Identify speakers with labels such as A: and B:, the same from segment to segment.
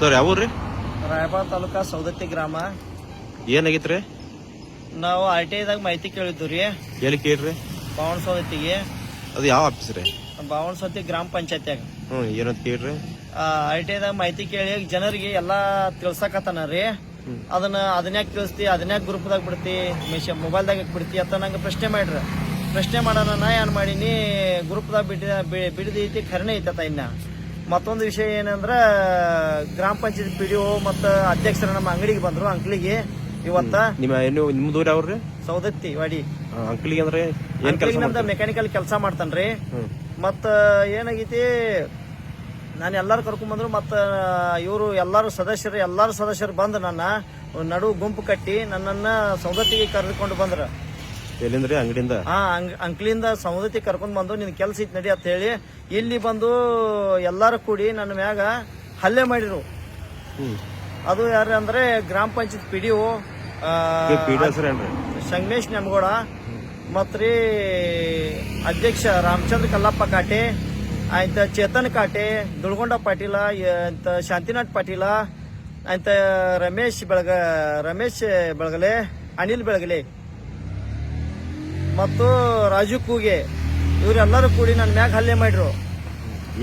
A: Sir ಯಾವ ಊರ್ರಿ
B: ರಾಯಬಾಗ್ ತಾಲೂಕಾ ಸೌದತ್ತಿ ಗ್ರಾಮ.
A: ಏನಾಗಿತ್ರಿ
B: ನಾವು ಆರ್ ಟಿ ಐದಾಗ ಮಾಹಿತಿ ಕೇಳಿದ್ವಿ ರೀ.
A: ಎಲ್ಲಿ ಕೇಳ್ರಿ.
B: ಬಾವಣ ಸೌದತ್ತಿಗೆ
A: ಅದು ಯಾವ ಆಫೀಸ್ ರೀ?
B: ಬಾವಣ ಸೌದತ್ತಿ ಗ್ರಾಮ ಪಂಚಾಯತ್ಯಾಗ.
A: ಹ್ಞೂ ಏನಂತ ಕೇಳ್ರಿ.
B: ಆರ್ ಟಿ ಐದಾಗ ಮಾಹಿತಿ ಕೇಳಿ ಜನರಿಗೆ ಎಲ್ಲಾ ತಿಳ್ಸಕತ್ತಾನ ರೀ. ಅದನ್ನ ಕೇಳಿಸ್ತಿ ತಿಳಿಸ್ತಿ ಗ್ರೂಪ್ ಗ್ರೂಪ್ದಾಗ ಬಿಡ್ತಿ ಮೊಬೈಲ್ ಮೊಬೈಲ್ದಾಗ ಬಿಡ್ತಿ ಅಂತ ನಂಗೆ ಪ್ರಶ್ನೆ ಮಾಡ್ರಿ. ಪ್ರಶ್ನೆ ಮಾಡೋಣ ನಾ ಏನ್ ಮಾಡೀನಿ ಗ್ರೂಪ್ದಾಗ ಬಿಟ್ಟಿದ ಬಿಡ್ದೈತಿ ಖರೇನೆ ಐತತ್ತ ಇನ್ನ. ಮತ್ತೊಂದು ವಿಷಯ ಏನಂದ್ರೆ ಗ್ರಾಮ ಪಂಚಾಯತ್ ಪಿ ಡಿ ಒ ಮತ್ತು ಅಧ್ಯಕ್ಷರ ನಮ್ಮ ಅಂಗಡಿಗೆ ಬಂದ್ರು ಅಂಕ್ಲಿಗೆ ಇವತ್ತ.
A: ನಿಮ್ಮ ಏನು ನಿಮ್ದು ಊರು ಯಾವ್ರಿ
B: ಸೌದತ್ತಿ ವಾಡಿ.
A: ಅಂಕ್ಲಿಗೆ ಅಂದ್ರೆ ಏನ್ ಕೆಲಸ
B: ನಮ್ದು ಮೆಕ್ಯಾನಿಕಲ್ ಕೆಲಸ ಮಾಡ್ತಾನ್ರಿ ಮತ್ತ ಏನಾಗೈತಿ ನಾನು ಎಲ್ಲಾರು ಕರ್ಕೊಂಡ್ ಬಂದ್ರು ಮತ್ತ ಇವರು ಎಲ್ಲಾರು ಸದಸ್ಯರು ಎಲ್ಲಾರು ಸದಸ್ಯರು ಬಂದು ನನ್ನ ನಡು ಗುಂಪು ಕಟ್ಟಿ ನನ್ನನ್ನ ಸೌದತ್ತಿಗೆ ಕರೆದುಕೊಂಡು ಬಂದ್ರ.
A: ಎಲ್ಲಿಂದ್ರಿ? ಅಂಗಡಿಯಿಂದ?
B: ಹಾ ಅಂಕ್ಲಿಯಿಂದ ಅಂಕ್ಲಿಂದ ಸೌದತ್ತಿ ಕರ್ಕೊಂಡ್ ಬಂದು ನಿನ್ ಕೆಲ್ಸ ಇತ್ತು ನಡಿ ಅಂತ ಹೇಳಿ ಇಲ್ಲಿ ಬಂದು ಎಲ್ಲರೂ ಕೂಡಿ ನನ್ನ ಮ್ಯಾಗ ಹಲ್ಲೆ ಮಾಡಿರು. ಅದು ಯಾರು ಅಂದ್ರೆ ಗ್ರಾಮ panchayat P D O Sangamesh Nemagouda ಮತ್ರಿ ಅಧ್ಯಕ್ಷ ರಾಮಚಂದ್ರ ಕಲ್ಲಪ್ಪ ಕಾಟೆ ಆಯ್ತ ಚೇತನ್ ಕಾಟೆ ದುಳ್ಗೊಂಡ ಪಾಟೀಲ ಅಂತ ಶಾಂತಿನಾಥ್ ಪಾಟೀಲ ಆಯ್ತ ರಮೇಶ್ ಬೆಳಗ ರಮೇಶ್ ಬೆಳಗಲೆ ಅನಿಲ್ ಬೆಳಗಲೆ ಮತ್ತು ರಾಜು ಕೂಗೆ ಇವರೆಲ್ಲರೂ ಕೂಡಿ ನನ್ನ ಮ್ಯಾಗ ಹಲ್ಲೆ ಮಾಡ್ರು.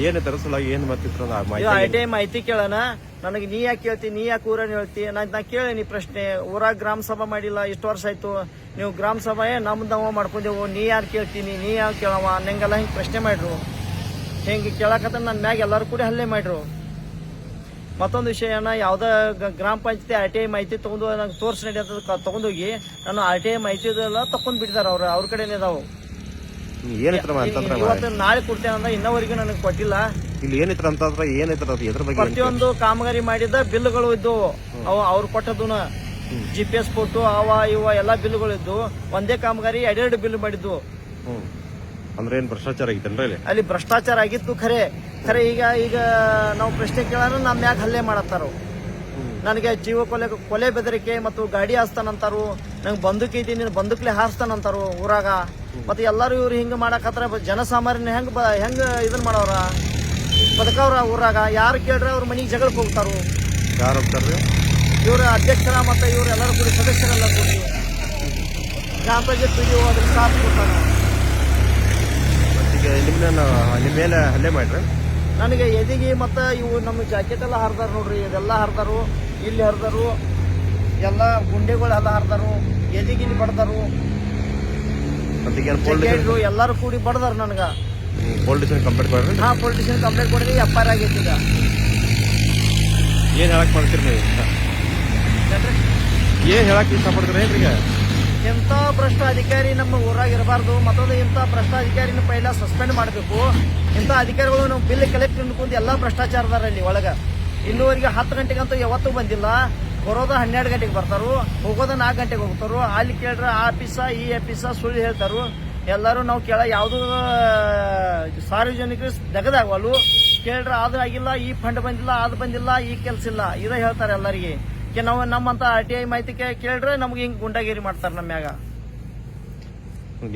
A: ಏನ್ ತರಸಲಾಗಿ ಏನ್ ಮತ್ತಿತ್ತು
B: ಇದು
A: ಮಾಹಿತಿ?
B: ಐ ಟಿ ಐ ಮಾಹಿತಿ ಕೇಳೋಣ. ನನಗೆ ನೀ ಯಾಕೆ ಕೇಳ್ತಿ ನೀ ಯಾಕೆ ಊರನ್ನ ಹೇಳ್ತಿ ನಾ ನಾ ಕೇಳೇನಿ ಪ್ರಶ್ನೆ. ಊರಾಗ ಗ್ರಾಮ ಸಭಾ ಮಾಡಿಲ್ಲ ಇಷ್ಟು ವರ್ಷ ಆಯ್ತು. ನೀವು ಗ್ರಾಮ ಸಭಾ ನಮ್ದವ ಮಾಡ್ಕೊಂಡೆವು. ನೀ ಯಾರು ಕೇಳ್ತೀನಿ ನೀ ಯಾರು ಕೇಳವ? ಅನ್ನಂಗೆಲ್ಲ ಹಿಂಗೆ ಪ್ರಶ್ನೆ ಮಾಡ್ರು. ಹಿಂಗೆ ಕೇಳಕತ್ತ ನನ್ನ ಮ್ಯಾಗ ಎಲ್ಲರೂ ಕೂಡ ಹಲ್ಲೆ ಮಾಡ್ರು. ಮತ್ತೊಂದು ವಿಷಯ ಏನ ಯಾವ್ದ ಗ್ರಾಮ ಪಂಚಾಯತಿ ಆರ್ ಟಿ ಐ ಮಾಹಿತಿ ತಗೊಂಡು ನಂಗೆ ತೋರ್ಸಿ ನಡಿ ಅಂತ ತಗೊಂಡೋಗಿ ನಾನು ಆರ್ ಟಿ ಐ ಮಾಹಿತಿ ಎಲ್ಲ ತಕೊಂಡ್ ಬಿಡ್ತಾರ ಅವ್ರ. ಅವ್ರ ಕಡೆನೇ ಇದಾವು.
A: ಏನಿತ್ರ ಅಂತಂದ್ರ
B: ಇವತ್ತು ನಾಳೆ ಕೊಡ್ತೇನೆ ಅಂದ್ರೆ ಇನ್ನವರೆಗೂ ನನಗೆ ಕೊಟ್ಟಿಲ್ಲ.
A: ಇಲ್ಲಿ ಏನಿತ್ರ ಅಂತಂದ್ರ ಏನಿತ್ರ ಅದು ಎದ್ರ ಬಗ್ಗೆ ಏನ್
B: ಪ್ರತಿಯೊಂದು ಕಾಮಗಾರಿ ಮಾಡಿದ ಬಿಲ್ಗಳು ಇದ್ದವು ಅವ ಅವ್ರು ಕೊಟ್ಟದನ್ನ ಜಿ ಪಿ ಎಸ್ ಕೊಟ್ಟು ಅವ ಇವ ಎಲ್ಲಾ ಬಿಲ್ಗಳು ಇದ್ದು ಒಂದೇ ಕಾಮಗಾರಿ ಎರಡೆರಡು ಬಿಲ್
A: ಮಾಡಿದ್ದು. ಅಂದ್ರೆ ಏನ್ ಭ್ರಷ್ಟಾಚಾರ ಆಗಿತ್ತೇನ್ರಿ ಇಲ್ಲಿ
B: ಅಲ್ಲಿ? ಭ್ರಷ್ಟಾಚಾರ ಆಗಿತ್ತು ಖರೆ. ಖರೆ ಈಗ ಈಗ ನಾವು ಪ್ರಶ್ನೆ ಕೇಳೋಣ ನಮ್ ಯಾಕೆ ಹಲ್ಲೆ ಮಾಡತ್ತಾರು ನನಗೆ ಜೀವ ಕೊಲೆ ಕೊಲೆ ಬೆದರಿಕೆ ಮತ್ತು ಗಾಡಿ ಹಾಸ್ತಾನಂತಾರು ನಂಗೆ ಬಂದೂಕ್ ಇದ್ದೀನಿ ನೀನು ಬಂದೂಕ್ಲೆ ಹಾರಿಸ್ತಾನಂತಾರು ಊರಾಗ. ಮತ್ತೆ ಎಲ್ಲರೂ ಇವ್ರು ಹಿಂಗೆ ಮಾಡಕತ್ರ ಜನಸಾಮಾನ್ಯ ಹೆಂಗ್ ಬ ಹೆಂಗ ಇದನ್ ಮಾಡೋರ? ಬದುಕವ್ರ ಊರಾಗ ಯಾರು ಕೇಳ್ರೆ ಅವ್ರ ಮನೆಗೆ ಜಗಳಕ್ಕೆ ಹೋಗ್ತಾರು?
A: ಯಾರು ಹೋಗ್ತಾರೆ
B: ಇವರ ಅಧ್ಯಕ್ಷರ ಮತ್ತೆ ಇವರು ಎಲ್ಲರೂ ಕೂಡಿ ಸದಸ್ಯರೆಲ್ಲ ಕೂಡಿ ಗ್ರಾಮ ಪಂಚಾಯತ್ ಪಿ ಡಿ ಅದ್ರ ಸಾಥ್ ಕೊಡ್ತಾನೆ
A: ನಿಮ್ಮನ್ನ ನಿಮ್ಮ ಮೇಲೆ ಹಲ್ಲೆ ಮಾಡ್ರಿ.
B: ನನಗೆ ಎದಿಗೆ ಮತ್ತು ಇವು ನಮ್ಮ ಜಾಕೆಟ್ ಎಲ್ಲ ಹರಿದಾರ ನೋಡ್ರಿ ಇದೆಲ್ಲ ಹರಿದಾರು. ಇಲ್ಲಿ ಹರಿದರು ಎಲ್ಲ ಗುಂಡೆಗಳು ಎಲ್ಲ ಹರಿದರು ಎದಿಗಿಲಿ ಬಡ್ದರು.
A: ಪೊಲೀಸ್
B: ಎಲ್ಲರೂ ಕೂಡಿ ಬಡ್ದಾರ ನನಗೆ.
A: ಪೊಲೀಸ್ ಕಂಪ್ಲೇಂಟ್ ಕೊಡ್ರಿ.
B: ಹಾಂ ಪೊಲಿಟಿಷನ್ ಕಂಪ್ಲೇಂಟ್ ಕೊಡ್ರಿ ಎಫ್ ಐ ಆರ್ ಆಗೈತಿ ಈಗ.
A: ಏನು ಹೇಳಕ್ ಮಾಡ್ತೀರಿ ನೀವು? ಏನ್ ಹೇಳಕ್ ಇಷ್ಟಪಡ್ತೀರಿ ಏನ್ರಿ ಈಗ?
B: ಎಂಥ ಭ್ರಷ್ಟ ಅಧಿಕಾರಿ ನಮ್ಮ ಊರಾಗ ಇರಬಾರ್ದು ಮತ್ತೊಂದು ಇಂಥ ಭ್ರಷ್ಟ ಅಧಿಕಾರಿನ ಪೈಲ ಸಸ್ಪೆಂಡ್ ಮಾಡಬೇಕು. ಇಂಥ ಅಧಿಕಾರಿಗಳು ನಾವು ಬಿಲ್ ಕಲೆಕ್ಟ್ ಅನ್ಕೊಂಡು ಎಲ್ಲ ಭ್ರಷ್ಟಾಚಾರದಾರ ಇಲ್ಲಿ ಒಳಗ. ಇನ್ನೂವರೆಗೆ ಹತ್ತು ಗಂಟೆಗಂತೂ ಯಾವತ್ತೂ ಬಂದಿಲ್ಲ. ಬರೋದು ಹನ್ನೆರಡು ಗಂಟೆಗೆ ಬರ್ತಾರು. ಹೋಗೋದು ನಾಲ್ಕು ಗಂಟೆಗೆ ಹೋಗ್ತಾರು. ಅಲ್ಲಿ ಕೇಳ್ರ ಆ ಆಫೀಸ, ಈ ಆಫೀಸ ಸುಳ್ಳು ಹೇಳ್ತಾರು. ಎಲ್ಲರೂ ನಾವು ಕೇಳ ಯಾವುದು ಸಾರ್ವಜನಿಕರು ತೆಗೆದಾಗವಲ್ಲು ಕೇಳ್ರ ಅದು ಆಗಿಲ್ಲ, ಈ ಫಂಡ್ ಬಂದಿಲ್ಲ ಅದು ಬಂದಿಲ್ಲ, ಈ ಕೆಲಸ ಇಲ್ಲ. ಇದೇ ಹೇಳ್ತಾರೆ ಎಲ್ಲರಿಗೆ. ನಾವು ನಮ್ಮಂತ ಆರ್ ಟಿ ಐ ಮಾಹಿತಿ ಕೇಳ್ರೆ ನಮ್ಗೆ ಹಿಂಗೆ ಗುಂಡಾಗಿರಿ ಮಾಡ್ತಾರೆ ನಮ್ಮ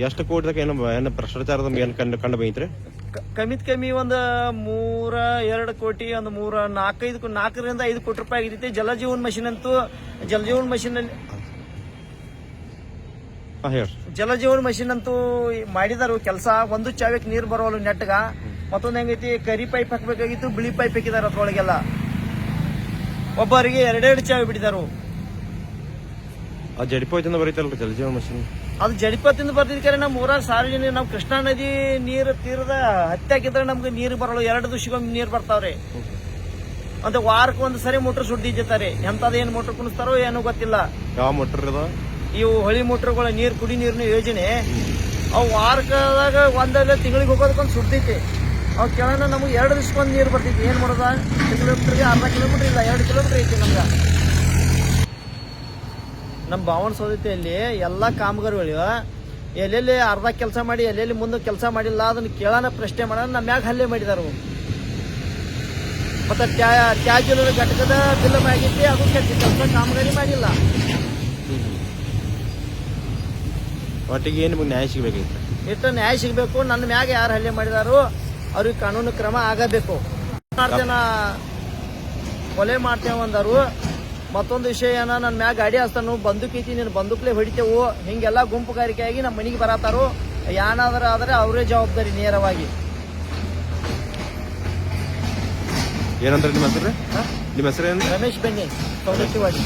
A: ಎಷ್ಟು ಕೋಟಿದಾಗ ಏನು ಏನು ಭ್ರಷ್ಟಾಚಾರದ ಏನು ಕಂಡು ಕಂಡು ಬೈತ್ರಿ
B: ಕ- ಕಮ್ಮಿತ್ ಕಮ್ಮಿ ಒಂದು ಮೂರ ಎರಡು ಕೋಟಿ ಒಂದು ಮೂರ ನಾಲ್ಕೈದು ನಾಲ್ಕರಿಂದ ಐದು ಕೋಟಿ ರೂಪಾಯಿ ಆಗಿರುತ್ತೆ ಜಲಜೀವನ್ ಮಷಿನ್ ಅಂತೂ ಜಲಜೀವನ್ ಮಷಿನ್ ಅಲ್ಲಿ
A: ಜಲ ಜೀವನ್
B: ಜಲಜೀವನ್ ಮಷಿನ್ ಅಂತೂ ಮಾಡಿದಾರು ಕೆಲಸ. ಒಂದು ಚಾವಿಕ್ ನೀರು ಬರೋಲ್ಲ ನೆಟ್ಗ. ಮತ್ತೊಂದು ಹೆಂಗೈತಿ ಕರಿ ಪೈಪ್ ಹಾಕಬೇಕಾಗಿತ್ತು ಬಿಳಿ ಪೈಪ್ ಹಾಕಿದಾರ ಅದ್ರೊಳಗೆಲ್ಲ. ಒಬ್ಬರಿಗೆ ಎರಡೆರಡು ಚಾವಿ ಬಿಟ್ಟಿದಾರು
A: ಆ ಜಡಿಪೋಯ್ತಿಂದ ಬರೀತಲ್ರಿ ಜಲಜೀವನ್ ಮಷಿನ್.
B: ಅದು ಜಡಿಪತ್ತಿಂದ ಬರ್ತಿದ್ಕಾರೆ ನಮ್ಮ ಊರಾಗ ಸಾರ್ವಜನಿಕ ನಮ್ಮ ಕೃಷ್ಣಾ ನದಿ ನೀರು ತೀರದ ಹತ್ತಿ ಹಾಕಿದ್ರೆ ನಮ್ಗೆ ನೀರು ಬರಲ್ಲ. ಎರಡು ದಿವಸಕ್ಕೊಮ್ಮೆ ನೀರು ಬರ್ತಾವ್ರಿ. ಅಂತ ವಾರಕ್ಕೆ ಒಂದು ಸರಿ ಮೋಟ್ರ್ ಸುಡ್ದಿದ್ದಾರೆ ಎಂತದ ಏನ್ ಮೋಟರ್ ಕುಣಿಸ್ತಾರೋ ಏನೋ ಗೊತ್ತಿಲ್ಲ.
A: ಯಾವ ಮೋಟರ್ ಇದು?
B: ಇವು ಹೊಳಿ ಮೋಟ್ರ್ಗಳ ನೀರು ಕುಡಿ ನೀರಿನ ಯೋಜನೆ. ಅವು ವಾರಕ್ಕದಾಗ ಒಂದಲ್ಲ ತಿಂಗಳಿಗೆ ಹೋಗೋದಕ್ಕೊಂದು ಸುಡ್ತೈತಿ. ಅವು ಕೆಳನ ನಮಗೆ ಎರಡು ದಿವಸಕ್ಕೊಂದು ನೀರು ಬರ್ತೈತಿ ಏನ್ ಮಾಡೋದ? ಕಿಲೋಮೀಟರ್ಗೆ ಅರ್ಧ ಕಿಲೋಮೀಟರ್ ಇಲ್ಲ ಎರಡು ಕಿಲೋಮೀಟರ್ ಐತಿ ನಮ್ಗೆ. ನಮ್ಮ ಬಾವಣ ಸೌದತ್ತಿಯಲ್ಲಿ ಎಲ್ಲ ಕಾಮಗಾರಿಗಳು ಎಲ್ಲೆಲ್ಲಿ ಅರ್ಧ ಕೆಲಸ ಮಾಡಿ ಎಲ್ಲೆಲ್ಲಿ ಮುಂದೆ ಕೆಲಸ ಮಾಡಿಲ್ಲ ಅದನ್ನ ಕೇಳೋಣ ಪ್ರಶ್ನೆ ಮಾಡೋಣ ನಮ್ಮ ಮ್ಯಾಗ ಹಲ್ಲೆ ಮಾಡಿದಾರು. ಮತ್ತು ಟ್ಯಾ ತ್ಯಾಜ್ಯ ಘಟಕದ ಬಿಲ್ ಆಗೈತಿ ಅದು ಕೆಲಸ ಕಾಮಗಾರಿ ಮಾಡಿಲ್ಲ.
A: ಒಟ್ಟಿಗೆ ಏನು ನಿಮ್ಗೆ ನ್ಯಾಯ ಸಿಗ್ಬೇಕೈತೆ
B: ಇಟ್ಟು ನ್ಯಾಯ ಸಿಗಬೇಕು ನನ್ನ ಮ್ಯಾಗ ಯಾರು ಹಲ್ಲೆ ಮಾಡಿದಾರು ಅವ್ರಿಗೆ ಕಾನೂನು ಕ್ರಮ ಆಗಬೇಕು. ಮಾಡ್ತೇನ ಕೊಲೆ ಮಾಡ್ತೇವೆ ಅಂದರು. ಮತ್ತೊಂದು ವಿಷಯ ಏನ ನನ್ನ ಮ್ಯಾಗ ಗಾಡಿ ಹಸ್ತಾನು ಬಂದೂಕ್ ಐತಿ ನೀನು ಬಂದೂಕ್ಲೆ ಹೊಡಿತೇವು ಹಿಂಗೆಲ್ಲ ಗುಂಪುಗಾರಿಕೆಯಾಗಿ ನಮ್ಮ ಮನೆಗೆ ಬರತ್ತಾರು ಏನಾದ್ರ ಆದ್ರೆ ಅವರೇ ಜವಾಬ್ದಾರಿ ನೇರವಾಗಿ.
A: ಏನಂದ್ರೆ ನಿಮ್ಮ ಹೆಸರು? ನಿಮ್ಮ ಹೆಸರು ಏನು?
B: ರಮೇಶ್ ಬೆನ್ನಿ ಸೌದತ್ತಿವಾಡಿ